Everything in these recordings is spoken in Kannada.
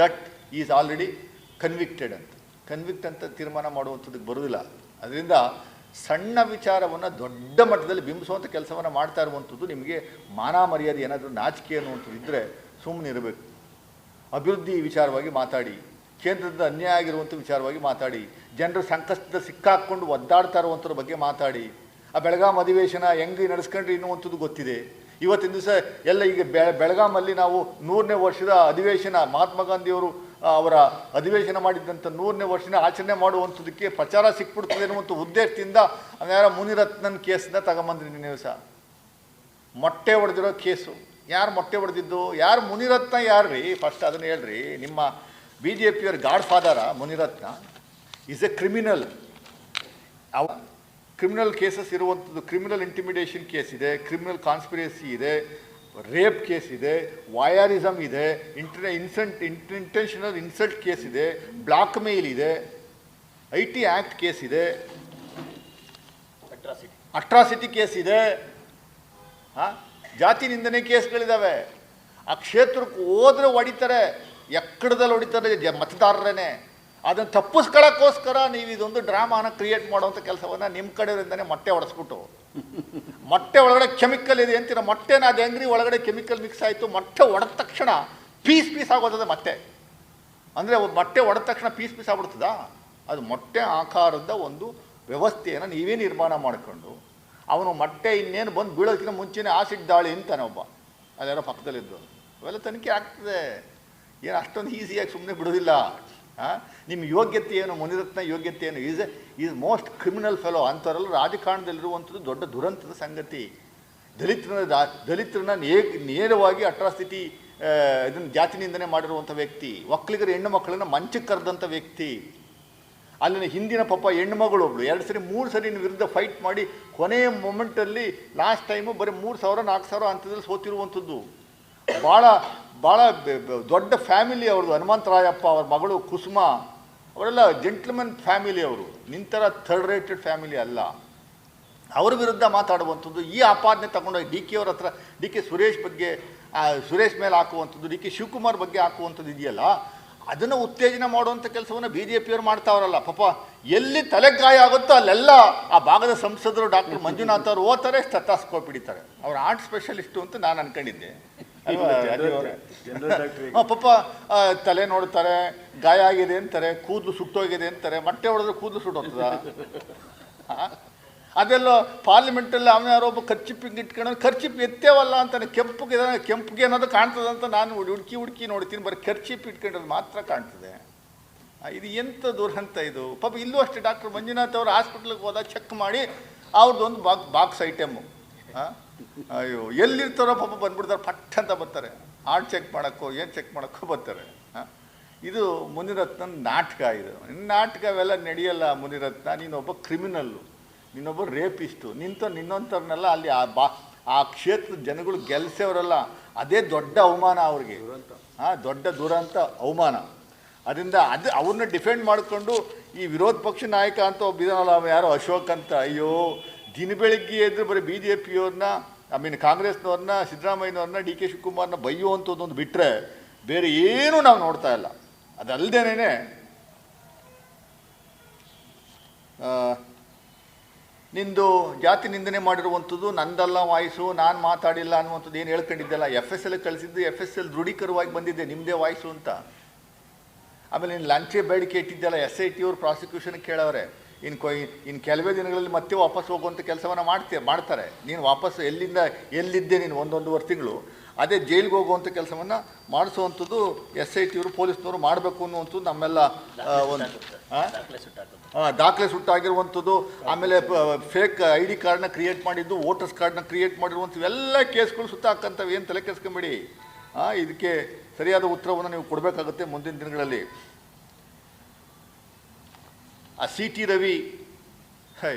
ದಟ್ ಈಸ್ ಆಲ್ರೆಡಿ ಕನ್ವಿಕ್ಟೆಡ್ ಅಂತ. ಕನ್ವಿಕ್ಟ್ ಅಂತ ತೀರ್ಮಾನ ಮಾಡುವಂಥದ್ದಕ್ಕೆ ಬರೋದಿಲ್ಲ ಅದರಿಂದ ಸಣ್ಣ ವಿಚಾರವನ್ನು ದೊಡ್ಡ ಮಟ್ಟದಲ್ಲಿ ಬಿಂಬಿಸುವಂಥ ಕೆಲಸವನ್ನು ಮಾಡ್ತಾ ಇರುವಂಥದ್ದು ನಿಮಗೆ ಮಾನ ಮರ್ಯಾದೆ ಏನಾದರೂ ನಾಚಿಕೆ ಅನ್ನುವಂಥದ್ದು ಇದ್ದರೆ ಸುಮ್ಮನೆ ಇರಬೇಕು. ಅಭಿವೃದ್ಧಿ ವಿಚಾರವಾಗಿ ಮಾತಾಡಿ, ಕೇಂದ್ರದ ಅನ್ಯಾಯ ಆಗಿರುವಂಥ ವಿಚಾರವಾಗಿ ಮಾತಾಡಿ, ಜನರು ಸಂಕಷ್ಟದ ಸಿಕ್ಕಾಕ್ಕೊಂಡು ಒದ್ದಾಡ್ತಾ ಇರುವಂಥದ್ರ ಬಗ್ಗೆ ಮಾತಾಡಿ, ಆ ಬೆಳಗಾಂ ಅಧಿವೇಶನ ಹೆಂಗೆ ನಡೆಸ್ಕೊಂಡ್ರಿ ಎನ್ನುವಂಥದ್ದು ಗೊತ್ತಿದೆ. ಇವತ್ತಿನ ದಿವಸ ಎಲ್ಲ ಈಗ ಬೆ ಬೆಳಗಾಮಲ್ಲಿ ನಾವು ನೂರನೇ ವರ್ಷದ ಅಧಿವೇಶನ, ಮಹಾತ್ಮ ಗಾಂಧಿಯವರು ಅವರ ಅಧಿವೇಶನ ಮಾಡಿದ್ದಂಥ ನೂರನೇ ವರ್ಷನ ಆಚರಣೆ ಮಾಡುವಂಥದ್ದಕ್ಕೆ ಪ್ರಚಾರ ಸಿಕ್ಬಿಡ್ತದೆ ಅನ್ನುವಂಥ ಉದ್ದೇಶದಿಂದ ಯಾರ ಮುನಿರತ್ನನ್ ಕೇಸನ್ನ ತಗೊಂಬಂದ್ರಿ ನಿನ್ನೆ ದಿವಸ. ಮೊಟ್ಟೆ ಹೊಡೆದಿರೋ ಕೇಸು. ಯಾರು ಮೊಟ್ಟೆ ಹೊಡೆದಿದ್ದು ಯಾರು ಮುನಿರತ್ನ ಯಾರು ರೀ ಫಸ್ಟ್ ಅದನ್ನು ಹೇಳ್ರಿ. ನಿಮ್ಮ B J ಪಿಯವ್ರ godfather Munirathna. Is a criminal ಅವ ಕ್ರಿಮಿನಲ್ ಕೇಸಸ್ ಇರುವಂಥದ್ದು ಕ್ರಿಮಿನಲ್ ಇಂಟಿಮಿಡೇಷನ್ ಕೇಸ್ ಇದೆ ಕ್ರಿಮಿನಲ್ ಕಾನ್ಸ್ಪಿರೇಸಿ ಇದೆ ರೇಪ್ ಕೇಸ್ ಇದೆ ವಾಯಾರಿಸಮ್ ಇದೆ inter incent intentional insult case ಇದೆ ಬ್ಲಾಕ್ ಮೇಲ್ ಇದೆ ಐ ಟಿ ಆ್ಯಕ್ಟ್ ಕೇಸ್ ಇದೆ ಅಟ್ರಾಸಿಟಿ ಕೇಸ್ ಇದೆ ಹಾಂ? ಜಾತಿ ನಿಂದನೆ ಕೇಸ್ಗಳಿದ್ದಾವೆ ಆ ಕ್ಷೇತ್ರಕ್ಕೆ ಹೋದ್ರೆ ಹೊಡಿತಾರೆ ಎಕ್ಕಡದಲ್ಲಿ ಹೊಡಿತಾರೆ ಜ ಮತದಾರರೇ ಅದನ್ನು ತಪ್ಪಿಸ್ಕೊಳ್ಳೋಕ್ಕೋಸ್ಕರ ನೀವು ಇದೊಂದು ಡ್ರಾಮಾನ ಕ್ರಿಯೇಟ್ ಮಾಡುವಂಥ ಕೆಲಸವನ್ನು ನಿಮ್ಮ ಕಡೆಯಿಂದನೇ ಮೊಟ್ಟೆ ಹೊಡೆಸ್ಬಿಟ್ಟು ಮೊಟ್ಟೆ ಒಳಗಡೆ ಕೆಮಿಕಲ್ ಇದೆ ಅಂತೀರ, ಮೊಟ್ಟೆನ ಅದು ಹೆಂಗ್ರಿ? ಒಳಗಡೆ ಕೆಮಿಕಲ್ ಮಿಕ್ಸ್ ಆಯಿತು, ಮೊಟ್ಟೆ ಒಡೆದ ತಕ್ಷಣ ಪೀಸ್ ಪೀಸ್ ಆಗೋದದು ಮತ್ತೆ ಅಂದರೆ ಮೊಟ್ಟೆ ಒಡೆದ ತಕ್ಷಣ ಪೀಸ್ ಪೀಸ್ ಆಗ್ಬಿಡ್ತದ? ಅದು ಮೊಟ್ಟೆ ಆಕಾರದ ಒಂದು ವ್ಯವಸ್ಥೆಯನ್ನು ನೀವೇ ನಿರ್ಮಾಣ ಮಾಡಿಕೊಂಡು, ಅವನು ಮೊಟ್ಟೆ ಇನ್ನೇನು ಬಂದು ಬೀಳೋದಕ್ಕಿಂತ ಮುಂಚೆನೇ ಆಸಿಡ್ ದಾಳಿ ಅಂತಾನೆ ಒಬ್ಬ. ಅದೆಲ್ಲ ಪಕ್ಕದಲ್ಲಿದ್ದು ಅವೆಲ್ಲ ತನಿಖೆ ಆಗ್ತದೆ. ಏನು ಅಷ್ಟೊಂದು ಈಸಿಯಾಗಿ ಸುಮ್ಮನೆ ಬಿಡೋದಿಲ್ಲ. ನಿಮ್ಮ ಯೋಗ್ಯತೆ ಏನು ಮುನಿರತ್ನ ಯೋಗ್ಯತೆ ಏನು is is most criminal fellow ಅಂಥವರೆಲ್ಲ ರಾಜಕಾರಣದಲ್ಲಿರುವಂಥದ್ದು ದೊಡ್ಡ ದುರಂತದ ಸಂಗತಿ. ದಲಿತರನ್ನ ದಲಿತರನ್ನ ನೇ ನೇರವಾಗಿ ಅಟ್ರಾಸಿಟಿ ಇದನ್ನು ಜಾತಿ ನಿಂದನೆ ಮಾಡಿರುವಂಥ ವ್ಯಕ್ತಿ. ಒಕ್ಕಲಿಗರ ಹೆಣ್ಣು ಮಕ್ಕಳನ್ನ ಮಂಚಕ್ಕೆ ಕರೆದಂಥ ವ್ಯಕ್ತಿ. ಅಲ್ಲಿನ ಹಿಂದಿನ ಪಾಪ ಹೆಣ್ಮಗಳು ಒಬ್ಳು. ಎರಡು ಸರಿ, ಮೂರು ಸರಿ ವಿರುದ್ಧ ಫೈಟ್ ಮಾಡಿ ಕೊನೆಯ ಮೊಮೆಂಟಲ್ಲಿ ಲಾಸ್ಟ್ ಟೈಮು ಬರೀ ಮೂರು ಸಾವಿರ, ನಾಲ್ಕು ಸಾವಿರ ಅಂಥದ್ರಲ್ಲಿ ಸೋತಿರುವಂಥದ್ದು. ಭಾಳ ಭಾಳ ದೊಡ್ಡ ಫ್ಯಾಮಿಲಿ ಅವ್ರದ್ದು. ಹನುಮಂತರಾಯಪ್ಪ ಅವ್ರ ಮಗಳು ಕುಸುಮ, ಅವರೆಲ್ಲ ಜೆಂಟ್ಲ್ಮನ್ ಫ್ಯಾಮಿಲಿ ಅವರು. ನಿಂತರ ಥರ್ಡ್ ರೇಟೆಡ್ ಫ್ಯಾಮಿಲಿ ಅಲ್ಲ. ಅವ್ರ ವಿರುದ್ಧ ಮಾತಾಡುವಂಥದ್ದು, ಈ ಆಪಾದನೆ ತಗೊಂಡೋಗಿ ಡಿ ಕೆ ಅವ್ರ ಹತ್ರ, ಡಿ ಕೆ ಸುರೇಶ್ ಬಗ್ಗೆ ಸುರೇಶ್ ಮೇಲೆ ಹಾಕುವಂಥದ್ದು, ಡಿ ಕೆ ಶಿವಕುಮಾರ್ ಬಗ್ಗೆ ಹಾಕುವಂಥದ್ದು ಇದೆಯಲ್ಲ, ಅದನ್ನು ಉತ್ತೇಜನ ಮಾಡುವಂಥ ಕೆಲಸವನ್ನು ಬಿ ಜೆ ಪಿಯವರು ಮಾಡ್ತಾವ್ರಲ್ಲ. ಪಾಪ, ಎಲ್ಲಿ ತಲೆಗಾಯ ಆಗುತ್ತೋ ಅಲ್ಲೆಲ್ಲ ಆ ಭಾಗದ ಸಂಸದರು ಡಾಕ್ಟರ್ ಮಂಜುನಾಥ್ ಅವರು ಓದ್ತಾರೆ ಸ್ಟೆಥಾಸ್ಕೋಪ್ ಹಿಡಿತಾರೆ. ಅವ್ರು ಆರ್ಟ್ ಸ್ಪೆಷಲಿಸ್ಟು ಅಂತ ನಾನು ಅನ್ಕೊಂಡಿದ್ದೆ. ಆ, ಪಾಪ ತಲೆ ನೋಡ್ತಾರೆ ಗಾಯ ಆಗಿದೆ ಅಂತಾರೆ ಕೂದಲು ಸುಟ್ಟೋಗಿದೆ ಅಂತಾರೆ ಮೊಟ್ಟೆ ಹೊಡೆದ್ರೆ ಕೂದಲು ಸುಟ್ಟೋಗ್ತದ ಅದೆಲ್ಲ ಪಾರ್ಲಿಮೆಂಟಲ್ಲಿ ಅವನ ಯಾರೋ ಒಬ್ಬ ಖರ್ಚಿಪ್ಪಿಗೆ ಇಟ್ಕೊಂಡು ಖರ್ಚಿಪ್ ಎತ್ತೇವಲ್ಲ ಅಂತಾನೆ ಕೆಂಪುಗೆ ಕೆಂಪುಗೆ ಅನ್ನೋದು ಕಾಣ್ತದೆ ಅಂತ ನಾನು ಹುಡುಕಿ ಹುಡುಕಿ ನೋಡ್ತೀನಿ ಬರೀ ಖರ್ಚಿಪ್ ಇಟ್ಕೊಂಡ್ರೆ ಮಾತ್ರ ಕಾಣ್ತದೆ. ಇದು ಎಂಥ ದುರಂತ ಇದು? ಪಾಪ ಇಲ್ಲೂ ಅಷ್ಟೇ ಡಾಕ್ಟರ್ ಮಂಜುನಾಥ್ ಅವರು ಹಾಸ್ಪಿಟ್ಲಿಗೆ ಹೋದಾಗ ಚೆಕ್ ಮಾಡಿ ಅವ್ರದ್ದೊಂದು ಬಾಕ್ ಬಾಕ್ಸ್ ಐಟಮು ಅಯ್ಯೋ ಎಲ್ಲಿರ್ತಾರೋ ಪಾಪ ಬಂದ್ಬಿಡ್ತಾರೆ ಪಟ್ ಅಂತ ಬರ್ತಾರೆ. ಆಳ್ ಚೆಕ್ ಮಾಡೋಕ್ಕೋ ಏನು ಚೆಕ್ ಮಾಡೋಕ್ಕೋ ಬರ್ತಾರೆ? ಇದು ಮುನಿರತ್ನ ನಾಟಕ ಇದು. ನಾಟಕವೆಲ್ಲ ನಡೆಯಲ್ಲ ಮುನಿರತ್ನ ನೀನೊಬ್ಬ ಕ್ರಿಮಿನಲ್ಲು ನೀನೊಬ್ಬ ರೇಪಿಸ್ಟು ನಿಂತ ನಿನ್ನೊಂಥವ್ರನ್ನೆಲ್ಲ ಅಲ್ಲಿ ಆ ಬಾ ಆ ಕ್ಷೇತ್ರದ ಜನಗಳು ಗೆಲ್ಸೋರಲ್ಲ ಅದೇ ದೊಡ್ಡ ಅವಮಾನ ಅವ್ರಿಗೆ. ಹಾಂ ದೊಡ್ಡ ದುರಂತ ಅವಮಾನ. ಅದರಿಂದ ಅದು ಅವ್ರನ್ನ ಡಿಫೆಂಡ್ ಮಾಡಿಕೊಂಡು ಈ ವಿರೋಧ ಪಕ್ಷ ನಾಯಕ ಅಂತ ಒಬ್ಬ ಯಾರೋ ಅಶೋಕ್ ಅಂತ ಅಯ್ಯೋ ದಿನ ಬೆಳಗ್ಗೆ ಎದ್ದು ಬರೀ ಬಿ ಜೆ ಪಿಯವ್ರನ್ನ ಐ ಮೀನ್ ಕಾಂಗ್ರೆಸ್ನವ್ರನ್ನ, ಸಿದ್ದರಾಮಯ್ಯನವ್ರನ್ನ, ಡಿ ಕೆ ಶಿವಕುಮಾರ್ನ ಬೈಯುವಂಥದ್ದೊಂದು ಬಿಟ್ಟರೆ ಬೇರೆ ಏನೂ ನಾವು ನೋಡ್ತಾ ಇಲ್ಲ. ಅದಲ್ಲದೇನೆ ನಿಂದು ಜಾತಿ ನಿಂದನೆ ಮಾಡಿರುವಂಥದ್ದು ನಂದಲ್ಲ ವಾಯ್ಸು, ನಾನು ಮಾತಾಡಿಲ್ಲ ಅನ್ನುವಂಥದ್ದು ಏನು ಹೇಳ್ಕೊಂಡಿದ್ದೆಲ್ಲ ಎಫ್ ಎಸ್ ಎಲ್ ಕಳಿಸಿದ್ದು ಎಫ್ ಎಸ್ ಎಲ್ ದೃಢೀಕರವಾಗಿ ಬಂದಿದ್ದೆ ನಿಮ್ಮದೇ ವಾಯ್ಸು ಅಂತ. ಆಮೇಲೆ ನೀನು ಲಂಚೆ ಬೇಡಿಕೆ ಇಟ್ಟಿದ್ದೆಲ್ಲ ಎಸ್ ಐ ಟಿ ಅವರು ಪ್ರಾಸಿಕ್ಯೂಷನ್ ಕೇಳವ್ರೆ. ಇನ್ನು ಕೊ ಇನ್ನು ಕೆಲವೇ ದಿನಗಳಲ್ಲಿ ಮತ್ತೆ ವಾಪಸ್ ಹೋಗುವಂಥ ಕೆಲಸವನ್ನು ಮಾಡ್ತೀಯ ಮಾಡ್ತಾರೆ. ನೀನು ವಾಪಸ್ ಎಲ್ಲಿಂದ ಎಲ್ಲಿದ್ದೆ ನೀನು ಒಂದೊಂದುವರೆ ತಿಂಗಳು ಅದೇ ಜೈಲಿಗೆ ಹೋಗುವಂಥ ಕೆಲಸವನ್ನು ಮಾಡಿಸುವಂಥದ್ದು ಎಸ್ ಐ ಟಿಯವರು ಪೊಲೀಸ್ನವರು ಮಾಡಬೇಕು ಅನ್ನುವಂಥದ್ದು ನಮ್ಮೆಲ್ಲ ಒಂದು ಹಾಂ ದಾಖಲೆ ಸುಟ್ಟಾಗಿರುವಂಥದ್ದು ಆಮೇಲೆ ಫೇಕ್ ಐ ಡಿ ಕಾರ್ಡ್ನ ಕ್ರಿಯೇಟ್ ಮಾಡಿದ್ದು ವೋಟರ್ಸ್ ಕಾರ್ಡ್ನ ಕ್ರಿಯೇಟ್ ಮಾಡಿರುವಂಥದ್ದು ಎಲ್ಲ ಕೇಸ್ಗಳು ಸುತ್ತ ಹಾಕಂತವೆ. ಏನು ತಲೆ ಕೆಸ್ಕೊಂಬಿಡಿ? ಆ, ಇದಕ್ಕೆ ಸರಿಯಾದ ಉತ್ತರವನ್ನು ನೀವು ಕೊಡಬೇಕಾಗುತ್ತೆ ಮುಂದಿನ ದಿನಗಳಲ್ಲಿ. ಆ ಸಿ ಟಿ ರವಿ, ಹೈ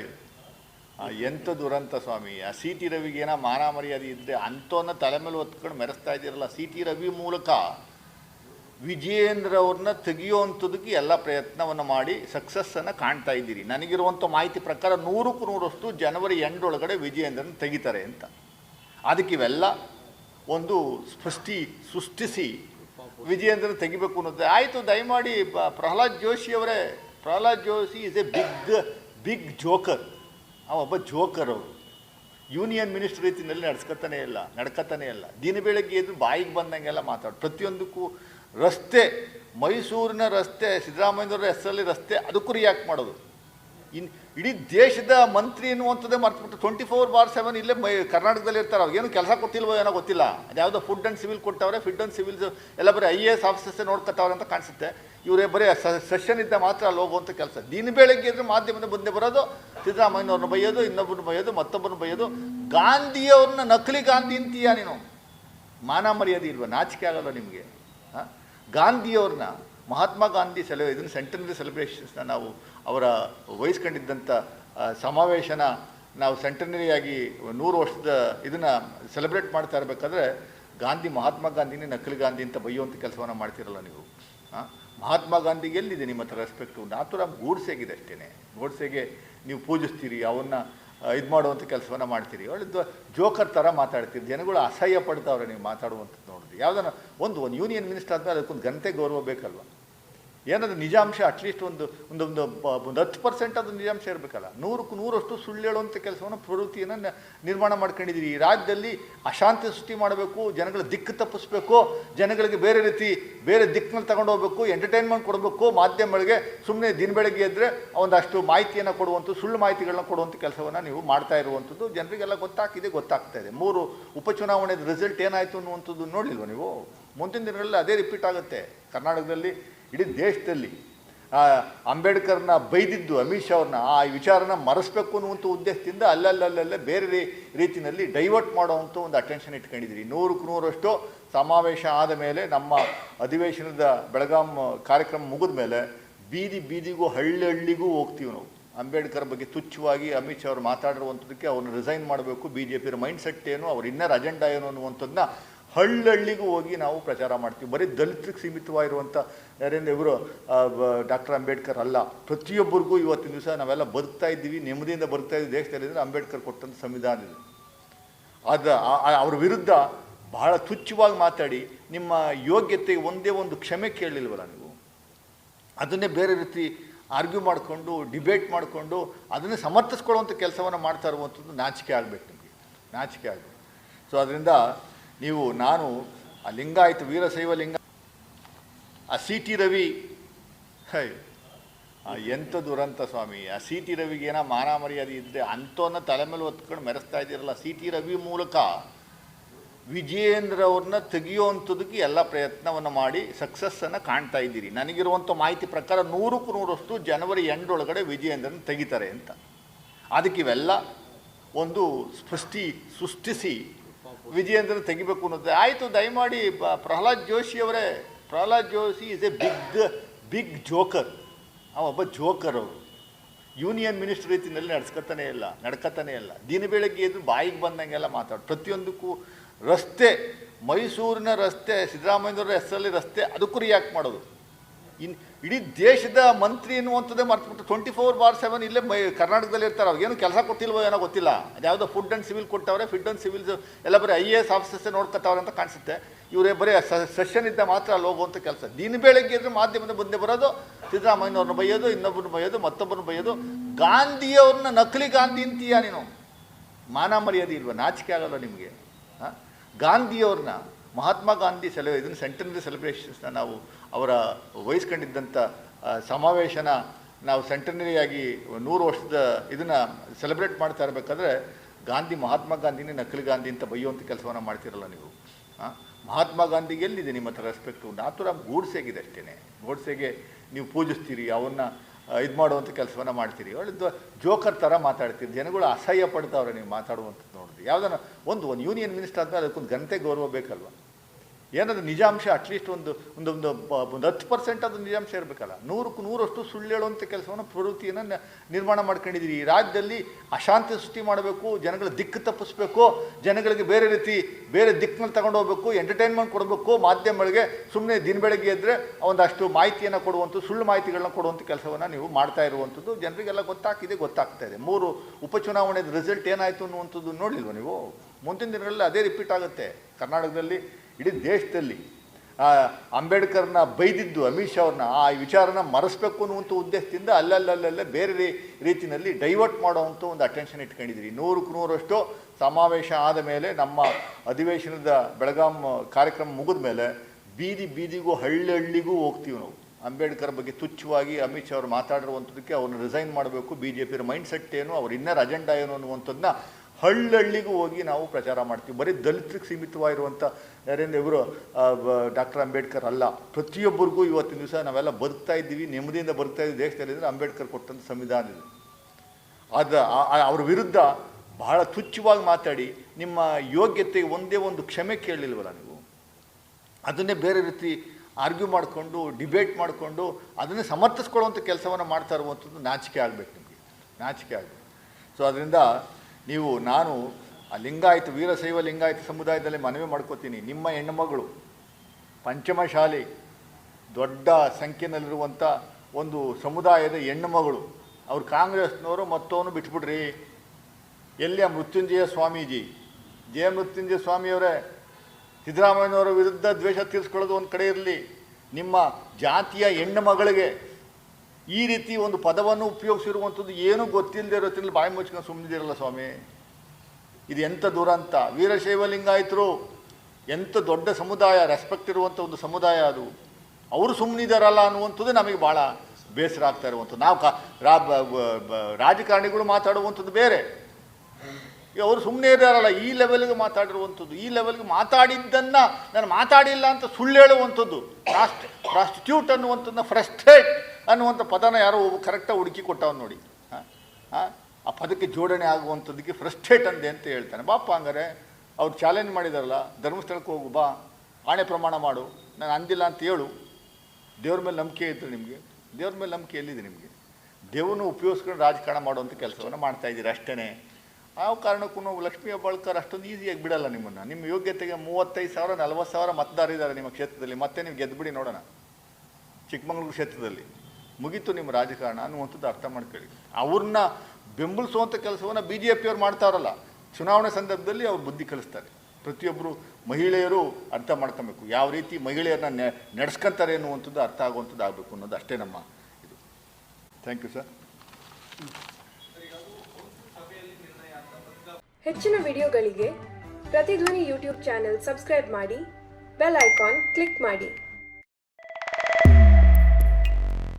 ಎಂಥ ದುರಂತ ಸ್ವಾಮಿ, ಆ ಸಿ ಟಿ ರವಿಗೆ ಏನೋ ಮಾನ ಮರ್ಯಾದೆ ಇದ್ದರೆ ಅಂಥವನ್ನ ತಲೆ ಮೇಲೆ ಹೊತ್ಕೊಂಡು ಮೆರೆಸ್ತಾ ಇದ್ದೀರಲ್ಲ ಸಿ ಟಿ ರವಿ ಮೂಲಕ ವಿಜಯೇಂದ್ರ ಅವ್ರನ್ನ ತೆಗೆಯುವಂಥದ್ದಕ್ಕೆ ಎಲ್ಲ ಪ್ರಯತ್ನವನ್ನು ಮಾಡಿ ಸಕ್ಸಸ್ಸನ್ನು ಕಾಣ್ತಾ ಇದ್ದೀರಿ. ನನಗಿರುವಂಥ ಮಾಹಿತಿ ಪ್ರಕಾರ ನೂರಕ್ಕೂ ನೂರಷ್ಟು ಜನವರಿ ಎಂಡೊಳಗಡೆ ವಿಜಯೇಂದ್ರನ ತೆಗಿತಾರೆ ಅಂತ. ಅದಕ್ಕೆ ಇವೆಲ್ಲ ಒಂದು ಸ್ಪಷ್ಟಿ, ಸೃಷ್ಟಿಸಿ ವಿಜಯೇಂದ್ರನ ತೆಗಿಬೇಕು ಅನ್ನೋದು. ಆಯಿತು, ದಯಮಾಡಿ ಪ್ರಹ್ಲಾದ್ ಜೋಶಿ ಅವರೇ Prahlad Joshi is a big big joker ಒಬ್ಬ ಜೋಕರ್ ಅವರು. ಯೂನಿಯನ್ ಮಿನಿಸ್ಟರ್ ರೀತಿಯಲ್ಲಿ ನಡ್ಸ್ಕೊತಾನೆ ಇಲ್ಲ, ನಡ್ಕತಾನೆ ಇಲ್ಲ. ದಿನ ಬೆಳಗ್ಗೆ ಎದ್ದು ಬಾಯಿಗೆ ಬಂದಂಗೆಲ್ಲ ಮಾತಾಡು. ಪ್ರತಿಯೊಂದಕ್ಕೂ ರಸ್ತೆ, ಮೈಸೂರಿನ ರಸ್ತೆ ಸಿದ್ದರಾಮಯ್ಯವ್ರ ಹೆಸರಲ್ಲಿ ರಸ್ತೆ, ಅದಕ್ಕೂ ರಿಯಾಕ್ಟ್ ಮಾಡೋದು. ಇನ್ ಇಡೀ ದೇಶದ ಮಂತ್ರಿ ಎನ್ನುವಂಥದ್ದೇ ಮರ್ತ್ಬಿಟ್ಟು ಟ್ವೆಂಟಿ ಫೋರ್ ಬಾರ್ ಸೆವೆನ್ ಇಲ್ಲೇ ಮೈ ಕರ್ನಾಟಕದಲ್ಲಿ ಇರ್ತಾರೆ. ಅವ್ರು ಏನು ಕೆಲಸ ಕೊಟ್ಟಿಲ್ವೋ ಏನೋ ಗೊತ್ತಿಲ್ಲ. ಅದ್ಯಾವುದೋ ಫುಡ್ ಆ್ಯಂಡ್ ಸಿವಿಲ್ ಕೊಟ್ಟವ್ರೆ ಫುಡ್ ಆ್ಯಂಡ್ ಸಿವಿಲ್ಸ್ ಎಲ್ಲ ಬರೀ ಐ ಎ ಎಸ್ ಆಫೀಸರ್ಸೇ ನೋಡ್ಕೊತಾವ್ರೆ ಅಂತ ಕಾಣಿಸುತ್ತೆ. ಇವರೇ ಬರೀ ಸೆಷನ್ ಇದ್ದ ಮಾತ್ರ ಅಲ್ಲಿ ಹೋಗುವಂಥ ಕೆಲಸ. ದಿನ ಬೆಳಗ್ಗೆ ಇದ್ರೆ ಮಾಧ್ಯಮದ ಮುಂದೆ ಬರೋದು, ಸಿದ್ದರಾಮಯ್ಯನವ್ರನ್ನ ಬೈಯೋದು, ಇನ್ನೊಬ್ಬರನ್ನ ಬೈಯೋದು, ಮತ್ತೊಬ್ಬರನ್ನ ಬೈಯೋದು. ಗಾಂಧಿಯವ್ರನ್ನ ನಕಲಿ ಗಾಂಧಿ ಅಂತೀಯ ನೀನು? ಮಾನ ಮರ್ಯಾದೆ ಇಲ್ವಾ? ನಾಚಿಕೆ ಆಗಲ್ಲ ನಿಮಗೆ? ಹಾಂ? ಗಾಂಧಿಯವ್ರನ್ನ, ಮಹಾತ್ಮ ಗಾಂಧಿ ಸೆಲೆ, ಇದನ್ನು ಸೆಂಟನರಿ ಸೆಲೆಬ್ರೇಷನ್ಸ್ನ ನಾವು ಅವರ ವಹಿಸ್ಕೊಂಡಿದ್ದಂಥ ಸಮಾವೇಶನ ನಾವು ಸೆಂಟನರಿಯಾಗಿ ನೂರು ವರ್ಷದ ಇದನ್ನು ಸೆಲೆಬ್ರೇಟ್ ಮಾಡ್ತಾ ಇರಬೇಕಾದ್ರೆ ಗಾಂಧಿ ಮಹಾತ್ಮ ಗಾಂಧಿನೇ ನಕಲಿ ಗಾಂಧಿ ಅಂತ ಬೈಯುವಂಥ ಕೆಲಸವನ್ನು ಮಾಡ್ತಿರಲ್ಲ ನೀವು. ಮಹಾತ್ಮ ಗಾಂಧಿಗೆ ಎಲ್ಲಿದೆ ನಿಮ್ಮ ಹತ್ರ ರೆಸ್ಪೆಕ್ಟು ನಾಥುರಾಮ್ ಗೂಡ್ಸೆಗಿದೆ ಅಷ್ಟೇ ಗೂಡ್ಸೆಗೆ ನೀವು ಪೂಜಿಸ್ತೀರಿ, ಅವನ್ನ ಇದು ಮಾಡುವಂಥ ಕೆಲಸವನ್ನು ಮಾಡ್ತೀರಿ. ಒಳ್ಳೆದು ಜೋಕರ್ ಥರ ಮಾತಾಡ್ತೀರಿ. ಜನಗಳು ಅಸಹ್ಯ ಪಡ್ತಾವ್ರೆ ನೀವು ಮಾತಾಡುವಂಥದ್ದು ನೋಡಿದ್ರಿ ಯಾವುದನ್ನ ಒಂದು ಒಂದು ಯೂನಿಯನ್ ಮಿನಿಸ್ಟರ್ ಆದಮೇಲೆ ಅದಕ್ಕೊಂದು ಘನತೆ ಗೌರವ ಬೇಕಲ್ವ? ಏನಾದರೂ ನಿಜಾಂಶ ಅಟ್ಲೀಸ್ಟ್ ಒಂದು ಒಂದು ಒಂದು ಹತ್ತು ಪರ್ಸೆಂಟ್ ಅದು ನಿಜಾಂಶ ಇರಬೇಕಲ್ಲ. ನೂರಕ್ಕೂ ನೂರಷ್ಟು ಸುಳ್ಳು ಹೇಳುವಂಥ ಕೆಲಸವನ್ನು ಪ್ರವೃತ್ತಿಯನ್ನು ನಿರ್ಮಾಣ ಮಾಡ್ಕೊಂಡಿದ್ದೀರಿ ಈ ರಾಜ್ಯದಲ್ಲಿ ಅಶಾಂತಿ ಸೃಷ್ಟಿ ಮಾಡಬೇಕು, ಜನಗಳ ದಿಕ್ಕು ತಪ್ಪಿಸ್ಬೇಕು, ಜನಗಳಿಗೆ ಬೇರೆ ರೀತಿ, ಬೇರೆ ದಿಕ್ಕಿನಲ್ಲಿ ತಗೊಂಡು ಹೋಗ್ಬೇಕು ಎಂಟರ್ಟೈನ್ಮೆಂಟ್ ಕೊಡಬೇಕು, ಮಾಧ್ಯಮಗಳಿಗೆ ಸುಮ್ಮನೆ ದಿನ ಬೆಳಗ್ಗೆ ಇದ್ದರೆ ಒಂದಷ್ಟು ಮಾಹಿತಿಯನ್ನು ಕೊಡುವಂಥ ಸುಳ್ಳು ಮಾಹಿತಿಗಳನ್ನ ಕೊಡುವಂಥ ಕೆಲಸವನ್ನು ನೀವು ಮಾಡ್ತಾ ಇರುವಂಥದ್ದು ಜನರಿಗೆಲ್ಲ ಗೊತ್ತಾಗ್ತಿದೆ, ಗೊತ್ತಾಗ್ತಾ ಇದೆ. ಮೂರು ಉಪಚುನಾವಣೆಯ ರಿಸಲ್ಟ್ ಏನಾಯಿತು ಅನ್ನುವಂಥದ್ದು ನೋಡಲಿಲ್ವ ನೀವು? ಮುಂದಿನ ದಿನಗಳಲ್ಲಿ ಅದೇ ರಿಪೀಟ್ ಆಗುತ್ತೆ. ಕರ್ನಾಟಕದಲ್ಲಿ ಇಡೀ ದೇಶದಲ್ಲಿ ಅಂಬೇಡ್ಕರ್ನ ಬೈದಿದ್ದು ಅಮಿತ್ ಶಾ ಅವ್ರನ್ನ, ಆ ವಿಚಾರನ ಮರೆಸ್ಬೇಕು ಅನ್ನುವಂಥ ಉದ್ದೇಶದಿಂದ ಅಲ್ಲಲ್ಲಲ್ಲೇ ಬೇರೆ ರೀತಿಯಲ್ಲಿ ಡೈವರ್ಟ್ ಮಾಡುವಂಥ ಒಂದು ಅಟೆನ್ಷನ್ ಇಟ್ಕೊಂಡಿದ್ದೀರಿ. ನೂರಕ್ಕೆ ನೂರಷ್ಟು ಸಮಾವೇಶ ಆದ ಮೇಲೆ ನಮ್ಮ ಅಧಿವೇಶನದ ಬೆಳಗಾಂ ಕಾರ್ಯಕ್ರಮ ಮುಗಿದ ಮೇಲೆ ಬೀದಿ ಬೀದಿಗೂ ಹಳ್ಳಿ ಹಳ್ಳಿಗೂ ಹೋಗ್ತೀವಿ ನಾವು. ಅಂಬೇಡ್ಕರ್ ಬಗ್ಗೆ ತುಚ್ಛವಾಗಿ ಅಮಿತ್ ಶಾ ಅವರು ಮಾತಾಡಿರುವಂಥದ್ದಕ್ಕೆ ಅವ್ರನ್ನ ರಿಸೈನ್ ಮಾಡಬೇಕು ಬಿ ಜೆ ಪಿಯ ಮೈಂಡ್ ಸೆಟ್ ಏನು, ಅವ್ರ ಇನ್ನರ್ ಅಜೆಂಡಾ ಏನು ಅನ್ನುವಂಥದ್ದನ್ನ ಹಳ್ಳಹಳ್ಳಿಗೂ ಹೋಗಿ ನಾವು ಪ್ರಚಾರ ಮಾಡ್ತೀವಿ. ಬರೀ ದಲಿತರಿಗೆ ಸೀಮಿತವಾಗಿರುವಂಥ ನರೇಂದ್ರ ಇವರು ಡಾಕ್ಟರ್ ಅಂಬೇಡ್ಕರ್ ಅಲ್ಲ. ಪ್ರತಿಯೊಬ್ಬರಿಗೂ ಇವತ್ತಿನ ದಿವಸ ನಾವೆಲ್ಲ ಬದುಕ್ತಾ ಇದ್ದೀವಿ, ನೆಮ್ಮದಿಯಿಂದ ಬರ್ತಾ ಇದ್ದೀವಿ. ದೇಶದಲ್ಲಿ ಅಂದರೆ ಅಂಬೇಡ್ಕರ್ ಕೊಟ್ಟಂಥ ಸಂವಿಧಾನ ಇದೆ. ಅದ ಅವ್ರ ವಿರುದ್ಧ ಬಹಳ ತುಚ್ಛವಾಗಿ ಮಾತಾಡಿ, ನಿಮ್ಮ ಯೋಗ್ಯತೆ ಒಂದೇ ಒಂದು ಕ್ಷಮೆ ಕೇಳಲಿಲ್ವಲ್ಲ ನೀವು? ಅದನ್ನೇ ಬೇರೆ ರೀತಿ ಆರ್ಗ್ಯೂ ಮಾಡಿಕೊಂಡು, ಡಿಬೇಟ್ ಮಾಡಿಕೊಂಡು, ಅದನ್ನೇ ಸಮರ್ಥಿಸ್ಕೊಳ್ಳುವಂಥ ಕೆಲಸವನ್ನು ಮಾಡ್ತಾ ಇರುವಂಥದ್ದು ನಾಚಿಕೆ ಆಗಬೇಕು ನಿಮಗೆ. ನಾಚಿಕೆ ಆಗಬೇಕು. ಸೊ ಅದರಿಂದ ನೀವು, ನಾನು, ಆ ಲಿಂಗಾಯಿತ ವೀರಶೈವ ಲಿಂಗ, ಆ ಸಿ ಟಿ ರವಿ, ಹೈ ಎಂಥ ದುರಂತ ಸ್ವಾಮಿ, ಆ ಸಿ ಟಿ ರವಿಗೆ ಏನೋ ಮಾನ ಮರ್ಯಾದೆ ಇದ್ದರೆ ಅಂಥವನ್ನ ತಲೆ ಮೇಲೆ ಹೊತ್ಕೊಂಡು ಮೆರೆಸ್ತಾ ಇದ್ದೀರಲ್ಲ ಸಿ ಟಿ ರವಿ ಮೂಲಕ ವಿಜಯೇಂದ್ರ ಅವ್ರನ್ನ ತೆಗೆಯುವಂಥದ್ದಕ್ಕೆ ಎಲ್ಲ ಪ್ರಯತ್ನವನ್ನು ಮಾಡಿ ಸಕ್ಸಸ್ಸನ್ನು ಕಾಣ್ತಾ ಇದ್ದೀರಿ. ನನಗಿರುವಂಥ ಮಾಹಿತಿ ಪ್ರಕಾರ ನೂರಕ್ಕೂ ನೂರಷ್ಟು ಜನವರಿ ಎಂಡೊಳಗಡೆ ವಿಜಯೇಂದ್ರನ ತೆಗಿತಾರೆ ಅಂತ. ಅದಕ್ಕೆ ಇವೆಲ್ಲ ಒಂದು ಸ್ಪಷ್ಟಿ ಸೃಷ್ಟಿಸಿ ವಿಜಯೇಂದ್ರನ ತೆಗಿಬೇಕು ಅನ್ನೋದು. ಆಯಿತು, ದಯಮಾಡಿ ಪ್ರಹ್ಲಾದ್ ಜೋಶಿ ಅವರೇ, Prahlad Joshi is a big big joker ಅವ ಒಬ್ಬ ಜೋಕರ್ ಅವರು. ಯೂನಿಯನ್ ಮಿನಿಸ್ಟರ್ ರೀತಿಯಲ್ಲಿ ನಡ್ಸ್ಕೊತಾನೆ ಇಲ್ಲ, ನಡ್ಕೊತಾನೆ ಇಲ್ಲ. ದಿನ ಬೆಳಗ್ಗೆ ಎದ್ದು ಬಾಯಿಗೆ ಬಂದಂಗೆಲ್ಲ ಮಾತಾಡು. ಪ್ರತಿಯೊಂದಕ್ಕೂ ರಸ್ತೆ, ಮೈಸೂರಿನ ರಸ್ತೆ, ಸಿದ್ದರಾಮಯ್ಯನವರ ಹೆಸರಲ್ಲಿ ರಸ್ತೆ, ಅದಕ್ಕೂ ರಿಯಾಕ್ಟ್ ಮಾಡೋದು. ಇನ್ ಇಡೀ ದೇಶದ ಮಂತ್ರಿ ಎನ್ನುವಂಥದ್ದೇ ಮರ್ತುಬಿಟ್ಟು ಟ್ವೆಂಟಿ ಫೋರ್ ಬಾರ್ ಸೆವೆನ್ ಇಲ್ಲೇ ಮೈ ಕರ್ನಾಟಕದಲ್ಲಿ ಇರ್ತಾರೆ ಅವ್ರಿಗೇನು ಕೆಲಸ ಕೊಟ್ಟಿಲ್ವೋ ಏನೋ ಗೊತ್ತಿಲ್ಲ. ಅದ್ಯಾವುದೋ ಫುಡ್ ಆ್ಯಂಡ್ ಸಿವಿಲ್ ಕೊಟ್ಟವ್ರೆ ಫುಡ್ ಆ್ಯಂಡ್ ಸಿವಿಲ್ಸ್ ಎಲ್ಲ ಬರೀ ಐ ಎ ಎಸ್ ಆಫೀಸರ್ಸೇ ನೋಡ್ಕೊತಾವ್ರೆ ಅಂತ ಕಾಣಿಸುತ್ತೆ. ಇವರೇ ಬರೀ ಸೆಷನ್ ಇದ್ದ ಮಾತ್ರ ಅಲ್ಲಿ ಹೋಗುವಂಥ ಕೆಲಸ. ದಿನ ಬೆಳಗ್ಗೆ ಇದ್ರೆ ಮಾಧ್ಯಮದ ಮುಂದೆ ಬರೋದು, ಸಿದ್ದರಾಮಯ್ಯನವ್ರನ್ನ ಬೈಯೋದು ಇನ್ನೊಬ್ಬರನ್ನ ಬೈಯೋದು, ಮತ್ತೊಬ್ಬರನ್ನ ಬೈಯೋದು. ಗಾಂಧಿಯವ್ರನ್ನ ನಕಲಿ ಗಾಂಧಿ ಅಂತೀಯ ನೀನು? ಮಾನ ಮರ್ಯಾದೆ ಇಲ್ವ? ನಾಚಿಕೆ ಆಗಲ್ಲ ನಿಮಗೆ? ಹಾಂ? ಗಾಂಧಿಯವ್ರನ್ನ ಮಹಾತ್ಮ ಗಾಂಧಿ ಸೆಲೆ, ಇದನ್ನು ಸೆಂಟನರಿ ಸೆಲೆಬ್ರೇಷನ್ಸ್ನ ನಾವು ಅವರ ವಹಿಸ್ಕೊಂಡಿದ್ದಂಥ ಸಮಾವೇಶನ ನಾವು ಸೆಂಟನರಿಯಾಗಿ ನೂರು ವರ್ಷದ ಇದನ್ನು ಸೆಲೆಬ್ರೇಟ್ ಮಾಡ್ತಾ ಇರಬೇಕಾದ್ರೆ ಗಾಂಧಿ, ಮಹಾತ್ಮ ಗಾಂಧಿನೇ ನಕಲಿ ಗಾಂಧಿ ಅಂತ ಬೈಯುವಂಥ ಕೆಲಸವನ್ನು ಮಾಡ್ತಿರಲ್ಲ ನೀವು. ಮಹಾತ್ಮ ಗಾಂಧಿಗೆ ಎಲ್ಲಿದೆ ನಿಮ್ಮ ಹತ್ರ ರೆಸ್ಪೆಕ್ಟು ನಾಥುರಾಮ್ ಗೂಡ್ಸೆಗಿದೆ ಅಷ್ಟೇ ಗೂಡ್ಸೆಗೆ ನೀವು ಪೂಜಿಸ್ತೀರಿ, ಅವನ್ನ ಇದು ಮಾಡುವಂಥ ಕೆಲಸವನ್ನು ಮಾಡ್ತೀರಿ. ಒಳ್ಳೆ ಜೋಕರ್ ಥರ ಮಾತಾಡ್ತೀರಿ. ಜನಗಳು ಅಸಹ್ಯ ಪಡ್ತಾವ್ರೆ ನೀವು ಮಾತಾಡುವಂಥದ್ದು. ಯಾವುದನ್ನ ಒಂದು ಒಂದು ಯೂನಿಯನ್ ಮಿನಿಸ್ಟರ್ ಆದಮೇಲೆ ಅದಕ್ಕೊಂದು ಘನತೆ ಗೌರವ ಬೇಕಲ್ವ? ಏನಾದರೂ ನಿಜಾಂಶ ಅಟ್ಲೀಸ್ಟ್ ಒಂದು ಒಂದು ಒಂದು ಹತ್ತು ಪರ್ಸೆಂಟ್ ಅದು ನಿಜಾಂಶ ಇರಬೇಕಲ್ಲ. ನೂರಕ್ಕೂ ನೂರಷ್ಟು ಸುಳ್ಳು ಹೇಳುವಂಥ ಕೆಲಸವನ್ನು ಪ್ರವೃತ್ತಿಯನ್ನು ನಿರ್ಮಾಣ ಮಾಡ್ಕೊಂಡಿದ್ದೀರಿ. ಈ ರಾಜ್ಯದಲ್ಲಿ ಅಶಾಂತಿ ಸೃಷ್ಟಿ ಮಾಡಬೇಕು, ಜನಗಳ ದಿಕ್ಕು ತಪ್ಪಿಸ್ಬೇಕು, ಜನಗಳಿಗೆ ಬೇರೆ ರೀತಿ, ಬೇರೆ ದಿಕ್ಕಿನಲ್ಲಿ ತಗೊಂಡು ಹೋಗ್ಬೇಕು ಎಂಟರ್ಟೈನ್ಮೆಂಟ್ ಕೊಡಬೇಕು, ಮಾಧ್ಯಮಗಳಿಗೆ ಸುಮ್ಮನೆ ದಿನ ಬೆಳಗ್ಗೆ ಇದ್ದರೆ ಒಂದಷ್ಟು ಮಾಹಿತಿಯನ್ನು ಕೊಡುವಂಥ ಸುಳ್ಳು ಮಾಹಿತಿಗಳನ್ನ ಕೊಡುವಂಥ ಕೆಲಸವನ್ನು ನೀವು ಮಾಡ್ತಾ ಇರುವಂಥದ್ದು ಜನರಿಗೆಲ್ಲ ಗೊತ್ತಾಗ್ತಿದೆ ಗೊತ್ತಾಗ್ತಾ ಇದೆ. ಮೂರು ಉಪಚುನಾವಣೆಯ ರಿಸಲ್ಟ್ ಏನಾಯಿತು ಅನ್ನುವಂಥದ್ದು ನೋಡಲಿಲ್ವ ನೀವು? ಮುಂದಿನ ದಿನಗಳಲ್ಲಿ ಅದೇ ರಿಪೀಟ್ ಆಗುತ್ತೆ. ಕರ್ನಾಟಕದಲ್ಲಿ ಇಡೀ ದೇಶದಲ್ಲಿ ಅಂಬೇಡ್ಕರ್ನ ಬೈದಿದ್ದು ಅಮಿತ್ ಶಾ ಅವ್ರನ್ನ, ಆ ವಿಚಾರನ ಮರೆಸ್ಬೇಕು ಅನ್ನುವಂಥ ಉದ್ದೇಶದಿಂದ ಅಲ್ಲಲ್ಲಲ್ಲೇ ಬೇರೆ ರೀತಿಯಲ್ಲಿ ಡೈವರ್ಟ್ ಮಾಡೋವಂಥ ಒಂದು ಅಟೆನ್ಷನ್ ಇಟ್ಕೊಂಡಿದ್ದೀರಿ. ನೂರಕ್ಕೆ ನೂರಷ್ಟು ಸಮಾವೇಶ ಆದ ಮೇಲೆ ನಮ್ಮ ಅಧಿವೇಶನದ ಬೆಳಗಾಂ ಕಾರ್ಯಕ್ರಮ ಮುಗಿದ ಮೇಲೆ ಬೀದಿ ಬೀದಿಗೂ ಹಳ್ಳಿ ಹಳ್ಳಿಗೂ ಹೋಗ್ತೀವಿ ನಾವು. ಅಂಬೇಡ್ಕರ್ ಬಗ್ಗೆ ತುಚ್ಛವಾಗಿ ಅಮಿತ್ ಶಾ ಅವರು ಮಾತಾಡಿರುವಂಥದ್ದಕ್ಕೆ ಅವ್ರನ್ನ ರಿಸೈನ್ ಮಾಡಬೇಕು. ಬಿ ಜೆ ಪಿಯ ಮೈಂಡ್ ಸೆಟ್ ಏನು, ಅವ್ರ ಇನ್ನರ್ ಅಜೆಂಡಾ ಏನು ಅನ್ನುವಂಥದ್ದನ್ನ ಹಳ್ಳಹಳ್ಳಿಗೂ ಹೋಗಿ ನಾವು ಪ್ರಚಾರ ಮಾಡ್ತೀವಿ. ಬರೀ ದಲಿತರಿಗೆ ಸೀಮಿತವಾಗಿರುವಂಥ ಯಾರೇನು ಇವರು ಡಾಕ್ಟರ್ ಅಂಬೇಡ್ಕರ್ ಅಲ್ಲ. ಪ್ರತಿಯೊಬ್ಬರಿಗೂ ಇವತ್ತಿನ ದಿವಸ ನಾವೆಲ್ಲ ಬದುಕ್ತಾ ಇದ್ದೀವಿ, ನೆಮ್ಮದಿಯಿಂದ ಬದುಕ್ತಾ ಇದ್ದೀವಿ. ದೇಶದಲ್ಲಿ ಅಂದರೆ ಅಂಬೇಡ್ಕರ್ ಕೊಟ್ಟಂಥ ಸಂವಿಧಾನ ಇದೆ. ಅದು ಅವ್ರ ವಿರುದ್ಧ ಬಹಳ ತುಚ್ಛವಾಗಿ ಮಾತಾಡಿ, ನಿಮ್ಮ ಯೋಗ್ಯತೆಗೆ ಒಂದೇ ಒಂದು ಕ್ಷಮೆ ಕೇಳಲಿಲ್ವಲ್ಲ ನೀವು? ಅದನ್ನೇ ಬೇರೆ ರೀತಿ ಆರ್ಗ್ಯೂ ಮಾಡಿಕೊಂಡು, ಡಿಬೇಟ್ ಮಾಡಿಕೊಂಡು, ಅದನ್ನೇ ಸಮರ್ಥಿಸ್ಕೊಳ್ಳುವಂಥ ಕೆಲಸವನ್ನು ಮಾಡ್ತಾ ಇರುವಂಥದ್ದು ನಾಚಿಕೆ ಆಗಬೇಕು ನಿಮಗೆ. ನಾಚಿಕೆ ಆಗಬೇಕು. ಸೊ ಅದರಿಂದ ನೀವು, ನಾನು ಆ ಲಿಂಗಾಯತ, ವೀರಶೈವ ಲಿಂಗಾಯತ ಸಮುದಾಯದಲ್ಲಿ ಮನವಿ ಮಾಡ್ಕೋತೀನಿ. ನಿಮ್ಮ ಹೆಣ್ಣುಮಗಳು, ಪಂಚಮಶಾಲಿ, ದೊಡ್ಡ ಸಂಖ್ಯೆಯಲ್ಲಿರುವಂಥ ಒಂದು ಸಮುದಾಯದ ಹೆಣ್ಣುಮಗಳು, ಅವ್ರು ಕಾಂಗ್ರೆಸ್ನವರು ಮತ್ತವನು ಬಿಟ್ಬಿಡ್ರಿ. ಎಲ್ಲಿಯ ಮೃತ್ಯುಂಜಯ ಸ್ವಾಮೀಜಿ? ಜಯ ಮೃತ್ಯುಂಜಯ ಸ್ವಾಮಿಯವರೇ, ಸಿದ್ದರಾಮಯ್ಯನವರ ವಿರುದ್ಧ ದ್ವೇಷ ತೀರಿಸ್ಕೊಳ್ಳೋದು ಒಂದು ಕಡೆ ಇರಲಿ. ನಿಮ್ಮ ಜಾತಿಯ ಹೆಣ್ಣು ಮಗಳಿಗೆ ಈ ರೀತಿ ಒಂದು ಪದವನ್ನು ಉಪಯೋಗಿಸಿರುವಂಥದ್ದು ಏನೂ ಗೊತ್ತಿಲ್ಲದೆ ಇರೋದ್ರಲ್ಲಿ ಬಾಯಿ ಮುಚ್ಕೊಂಡು ಸುಮ್ಮನಿದಿರಲ್ಲ ಸ್ವಾಮಿ. ಇದು ಎಂಥ ದುರಂತ. ವೀರಶೈವ ಲಿಂಗಾಯತರು ಎಂಥ ದೊಡ್ಡ ಸಮುದಾಯ ರೆಸ್ಪೆಕ್ಟ್ ಇರುವಂಥ ಒಂದು ಸಮುದಾಯ ಅದು. ಅವರು ಸುಮ್ಮನಿದಾರಲ್ಲ ಅನ್ನುವಂಥದ್ದು ನಮಗೆ ಭಾಳ ಬೇಸರ ಆಗ್ತಾ ಇರುವಂಥದ್ದು. ನಾವು ರಾಜಕಾರಣಿಗಳು ಮಾತಾಡುವಂಥದ್ದು ಬೇರೆ. ಅವರು ಸುಮ್ಮನೆ ಇದ್ದಾರಲ್ಲ ಈ ಲೆವೆಲ್ಗೆ ಮಾತಾಡಿರುವಂಥದ್ದು, ಈ ಲೆವೆಲ್ಗೆ ಮಾತಾಡಿದ್ದನ್ನು ನಾನು ಮಾತಾಡಿಲ್ಲ ಅಂತ ಸುಳ್ಳು ಹೇಳುವಂಥದ್ದು. ಪ್ರಾಸ್ಟ್, ಪ್ರಾಸ್ಟಿಟ್ಯೂಟ್ ಅನ್ನುವಂಥದ್ದನ್ನ ಫ್ರಸ್ಟ್ರೇಟ್ ಅನ್ನುವಂಥ ಪದನ ಯಾರೋ ಒಬ್ಬ ಕರೆಕ್ಟಾಗಿ ಹುಡುಕಿ ಕೊಟ್ಟವ್ ನೋಡಿ. ಹಾಂ? ಆ ಪದಕ್ಕೆ ಜೋಡಣೆ ಆಗುವಂಥದ್ದಕ್ಕೆ ಫ್ರಸ್ಟ್ರೇಟ್ ಅಂದೆ ಅಂತ ಹೇಳ್ತಾನೆ. ಬಾಪ ಹಂಗಾರೆ, ಅವ್ರು ಚಾಲೆಂಜ್ ಮಾಡಿದಾರಲ್ಲ, ಧರ್ಮಸ್ಥಳಕ್ಕೆ ಹೋಗು, ಬಾ, ಆಣೆ ಪ್ರಮಾಣ ಮಾಡು, ನಾನು ಅಂದಿಲ್ಲ ಅಂತ ಹೇಳು. ದೇವ್ರ ಮೇಲೆ ನಂಬಿಕೆ ಇದ್ದರು ನಿಮಗೆ, ದೇವ್ರ ಮೇಲೆ ನಂಬಿಕೆ ಎಲ್ಲಿದೆ ನಿಮಗೆ? ದೇವ್ರನ್ನ ಉಪಯೋಗಿಸ್ಕೊಂಡು ರಾಜಕಾರಣ ಮಾಡುವಂಥ ಕೆಲಸವನ್ನು ಮಾಡ್ತಾ ಇದ್ದೀರಿ ಅಷ್ಟೇ ಆ ಕಾರಣಕ್ಕೂ ಲಕ್ಷ್ಮೀ ಹೆಬ್ಬಾಳ್ಕರ್ ಅಷ್ಟೊಂದು ಈಸಿಯಾಗಿ ಬಿಡಲ್ಲ ನಿಮ್ಮನ್ನು. ನಿಮ್ಮ ಯೋಗ್ಯತೆಗೆ ಮೂವತ್ತೈದು ಸಾವಿರ, ನಲ್ವತ್ತು ಸಾವಿರ ಮತದಾರ ಇದ್ದಾರೆ ನಿಮ್ಮ ಕ್ಷೇತ್ರದಲ್ಲಿ. ಮತ್ತೆ ನೀವು ಗೆದ್ದುಬಿಡಿ ನೋಡೋಣ. ಚಿಕ್ಕಮಗಳೂರು ಕ್ಷೇತ್ರದಲ್ಲಿ. ಮುಗೀತು ನಿಮ್ಮ ರಾಜಕಾರಣ ಅನ್ನುವಂಥದ್ದು ಅರ್ಥ ಮಾಡ್ಕೊಳ್ಳಿ. ಅವ್ರನ್ನ ಬೆಂಬಲಿಸುವಂಥ ಕೆಲಸವನ್ನು ಬಿ ಜೆ ಪಿಯವ್ರು ಮಾಡ್ತಾರಲ್ಲ ಚುನಾವಣೆ ಸಂದರ್ಭದಲ್ಲಿ ಅವ್ರು ಬುದ್ಧಿ ಕಲಿಸ್ತಾರೆ. ಪ್ರತಿಯೊಬ್ಬರು ಮಹಿಳೆಯರು ಅರ್ಥ ಮಾಡ್ಕೊಬೇಕು. ಯಾವ ರೀತಿ ಮಹಿಳೆಯರನ್ನ ನೆ, ನಡೆಸ್ಕೊಂತಾರೆ ಅನ್ನುವಂಥದ್ದು ಅರ್ಥ ಆಗುವಂಥದ್ದು ಆಗಬೇಕು ಅನ್ನೋದು ಅಷ್ಟೇ ನಮ್ಮ ಇದು. ಥ್ಯಾಂಕ್ ಯು ಸರ್ ಹೆಚ್ಚಿನ ವಿಡಿಯೋಗಳಿಗೆ ಪ್ರತಿಧ್ವನಿ ಯೂಟ್ಯೂಬ್ ಚಾನೆಲ್ ಸಬ್ಸ್ಕ್ರೈಬ್ ಮಾಡಿ, ಬೆಲ್ ಐಕಾನ್ ಕ್ಲಿಕ್ ಮಾಡಿ.